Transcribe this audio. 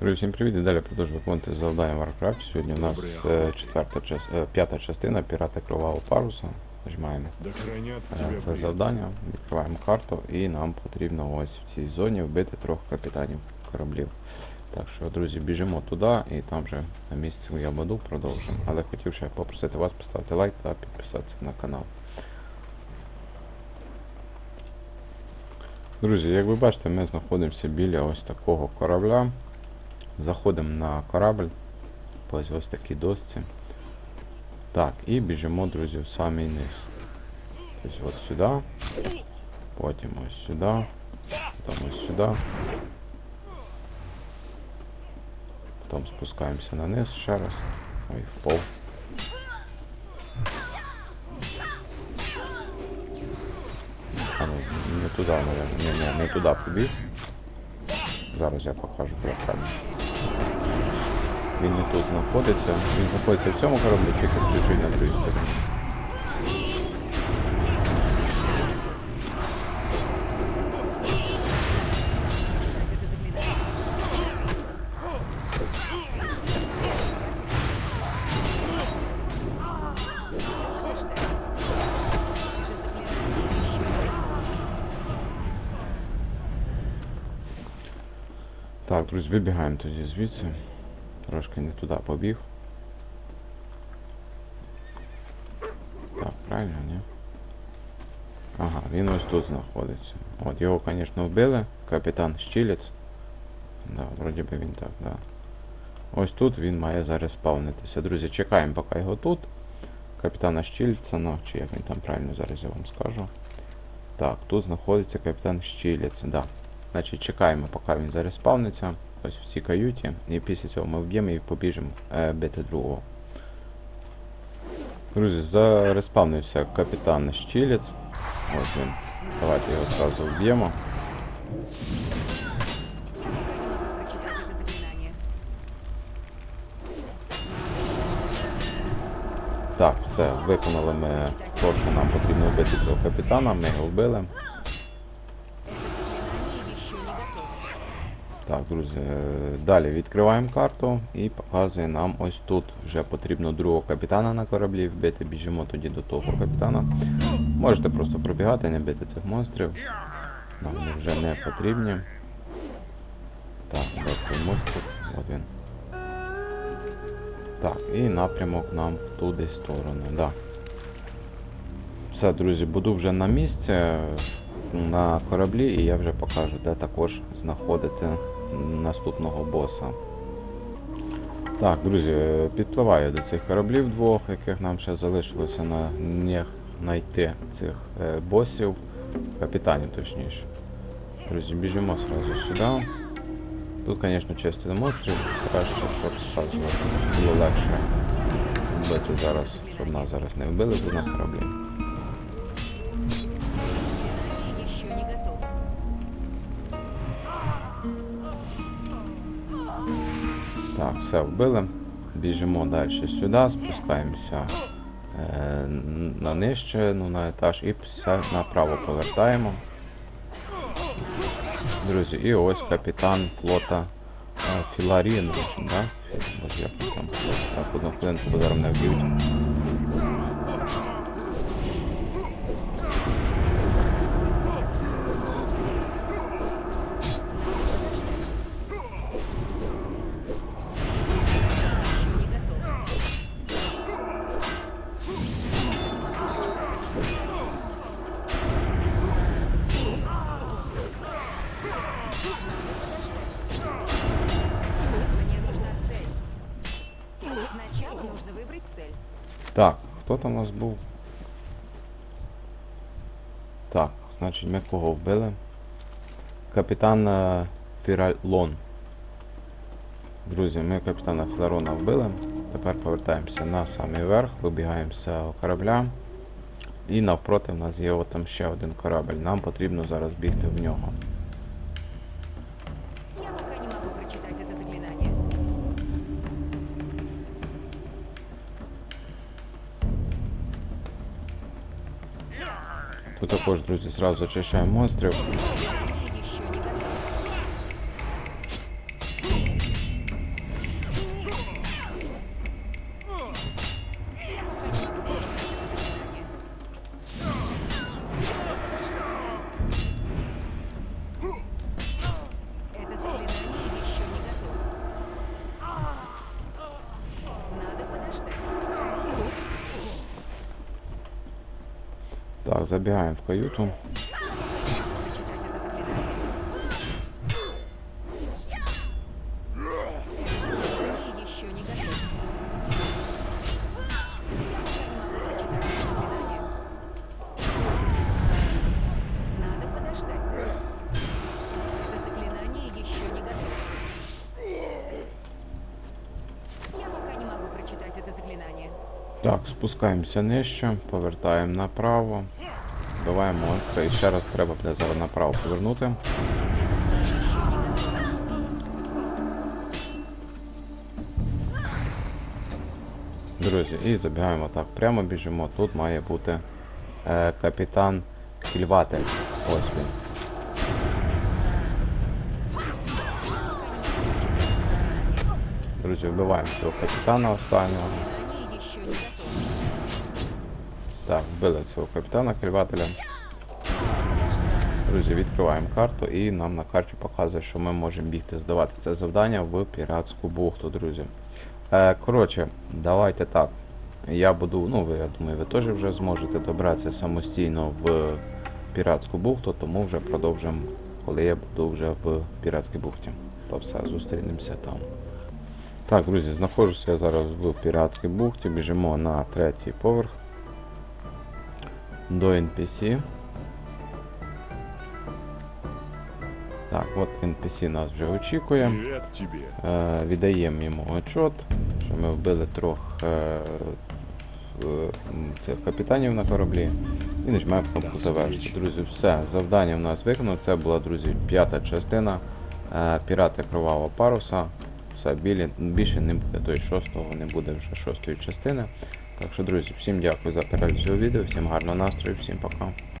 Друзі, всім привіт і далі продовжую виконувати завдання Warcraft. Сьогодні у нас е, четверта час, е, п'ята частина Пірати Кривавого Паруса. Нажимаємо е, це завдання, відкриваємо карту і нам потрібно ось в цій зоні вбити трьох капітанів кораблів. Так що, друзі, біжимо туди і там вже на місці я буду продовжимо. Але хотів ще попросити вас поставити лайк та підписатися на канал. Друзі, як ви бачите, ми знаходимося біля ось такого корабля. Заходимо на корабль по ось такій досці. Так, і біжимо, друзі, в самий низ. Тобто от сюди, потім ось сюди, потім ось сюди. Потім спускаємося на низ ще раз. Ой, впав. А ну, не туди, наверное. Не, не, не туди побіг. Зараз я покажу правильно. Він не тут знаходиться. Він знаходиться в цьому кораблі, чи чуть-чуть на другій стороні. Так, друзі, вибігаємо тоді звідси. Трошки не туди побіг. Так, правильно, ні? Ага, він ось тут знаходиться. От його, звісно, вбили. Капітан Щілець. Да, вроді би він так, да. Ось тут він має зараз спавнитися. Друзі, чекаємо, поки його тут. Капітана Щільця, ну, чи як він там правильно зараз я вам скажу. Так, тут знаходиться капітан Щілець, да. Значить, чекаємо, поки він зараз спавниться. Ось в цій каюті. І після цього ми вб'ємо і побіжимо е, бити другого. Друзі, зареспавнився капітан Щілець. Ось він. Давайте його одразу вб'ємо. Так, все, виконали ми те, що нам потрібно вбити цього капітана, ми його вбили. Так, друзі, е, далі відкриваємо карту і показує нам ось тут. Вже потрібно другого капітана на кораблі вбити. Біжимо тоді до того капітана. Можете просто пробігати, не бити цих монстрів. Нам вони вже не потрібні. Так, цей монстр? От він. Так, і напрямок нам в ту десь сторону, да. Все, друзі, буду вже на місці на кораблі, і я вже покажу, де також знаходити наступного боса. Так, друзі, підпливаю до цих кораблів двох, яких нам ще залишилося на них знайти цих е, босів, капітанів точніше. Друзі, біжимо сразу сюди. Тут, звісно, чисто монстрів, краще, щоб сразу було легше вбити зараз, щоб нас зараз не вбили тут на кораблі. Так, все вбили. Біжимо далі сюди, спускаємося е, на нижче, ну на етаж і все направо повертаємо. Друзі, і ось капітан флота е, Філарін, да? Може, як там. Так, одну хвилинку зараз мене вб'ють. Так, хто там у нас був? Так, значить ми кого вбили? Капітан е, Фіралон. Друзі, ми капітана Філарона вбили. Тепер повертаємося на самий верх, вибігаємо з цього корабля. І навпроти в нас є там ще один корабель. Нам потрібно зараз бігти в нього. Тут також, друзі, зразу зачищаємо монстрів. Могу прочитать это заклинание. Так, спускаємося нижче, повертаємо направо. Вбиваємо монстра і ще раз треба буде зараз направо повернути. Друзі, і забігаємо так. Прямо біжимо. Тут має бути е, капітан Кільватель. Ось він. Друзі, вбиваємо цього капітана останнього. Так, вбили цього капітана кільвателя. Друзі, відкриваємо карту і нам на карті показує, що ми можемо бігти здавати це завдання в піратську бухту, друзі. Е, коротше, давайте так. Я буду, ну ви, я думаю, ви теж вже зможете добратися самостійно в піратську бухту, тому вже продовжимо, коли я буду вже в піратській бухті. То все, зустрінемося там. Так, друзі, знаходжуся я зараз в піратській бухті, біжимо на третій поверх до NPC. Так, от NPC нас вже очікує. Е, віддаємо йому отчет, що ми вбили трьох е, цих капітанів на кораблі. І нажимаємо кнопку завершити. Друзі, все, завдання в нас виконано. Це була, друзі, п'ята частина. Е, Пірати Кровавого паруса. Все, білі, більше не буде той шостого, не буде вже шостої частини. Так що, друзі, всім дякую за перегляд цього відео, всім гарного настрою, всім пока.